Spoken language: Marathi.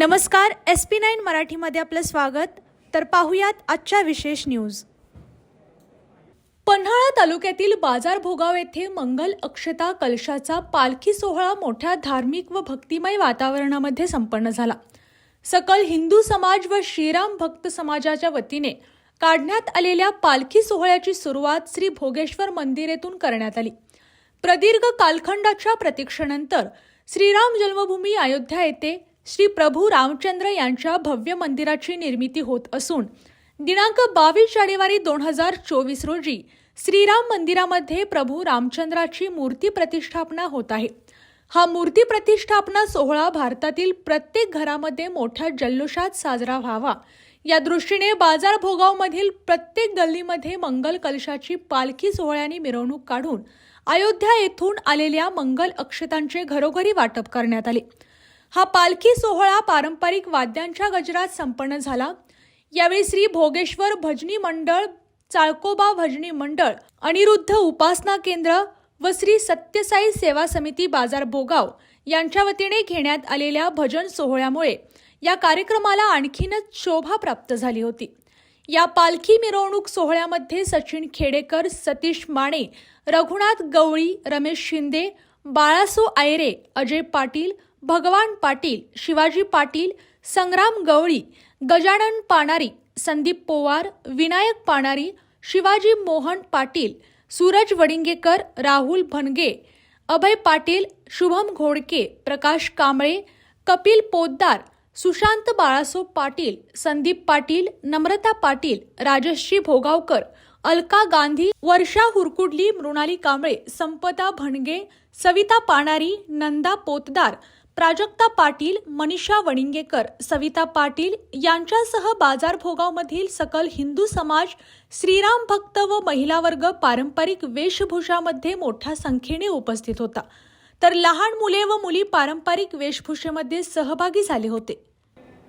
नमस्कार एस पी नाईन मराठीमध्ये आपलं स्वागत. तर पाहुयात आजच्या विशेष न्यूज पन्हाळा तालुक्यातील बाजार भोगाव येथे मंगल अक्षता कलशाचा पालखी सोहळा मोठ्या धार्मिक व भक्तिमय वातावरणामध्ये संपन्न झाला. सकल हिंदू समाज व श्रीराम भक्त समाजाच्या वतीने काढण्यात आलेल्या पालखी सोहळ्याची सुरुवात श्री भोगेश्वर मंदिरेतून करण्यात आली. प्रदीर्घ कालखंडाच्या प्रतीक्षेनंतर श्रीराम जन्मभूमी अयोध्या येथे श्री प्रभू रामचंद्र यांच्या भव्य मंदिराची निर्मिती होत असून दिनांक बावीस जानेवारी दोन हजार चोवीस रोजी श्रीराम मंदिरामध्ये प्रभू रामचंद्राची मूर्ती प्रतिष्ठापना होत आहे. हा मूर्ती प्रतिष्ठापना सोहळा भारतातील प्रत्येक घरामध्ये मोठ्या जल्लोषात साजरा व्हावा. या दृष्टीने बाजार भोगावमधील प्रत्येक गल्लीमध्ये मंगल कलशाची पालखी सोहळ्याने मिरवणूक काढून अयोध्या येथून आलेल्या मंगल अक्षतांचे घरोघरी वाटप करण्यात आले. हा पालखी सोहळा पारंपरिक वाद्यांच्या गजरात संपन्न झाला. यावेळी श्री भोगेश्वर भजनी मंडळ चाळकोबा भजनी मंडळ अनिरुद्ध उपासना केंद्र व श्री सत्यसाई सेवा समिती बाजार भोगाव यांच्या वतीने घेण्यात आलेल्या भजन सोहळ्यामुळे या कार्यक्रमाला आणखीनच शोभा प्राप्त झाली होती. या पालखी मिरवणूक सोहळ्यामध्ये सचिन खेडेकर सतीश माने रघुनाथ गवळी रमेश शिंदे बाळासो आयरे अजय पाटील भगवान पाटील शिवाजी पाटील संग्राम गवळी गजानन पानारी संदीप पोवार विनायक पानारी शिवाजी मोहन पाटील सूरज वडिंगेकर राहुल भनगे अभय पाटील शुभम घोडके प्रकाश कांबळे कपिल पोद्दार सुशांत बाळासो पाटील संदीप पाटील नम्रता पाटील राजश्री भोगावकर अलका गांधी वर्षा हुरकुडली मृणाली कांबळे संपदा भणगे सविता पाणारी नंदा पोतदार प्राजक्ता पाटील मनीषा वणिंगेकर सविता पाटील यांच्यासह बाजार भोगावमधील सकल हिंदू समाज श्रीराम भक्त व महिला वर्ग पारंपरिक वेशभूषामध्ये मोठ्या संख्येने उपस्थित होता. तर लहान मुले व मुली पारंपरिक वेशभूषेमध्ये सहभागी झाले होते.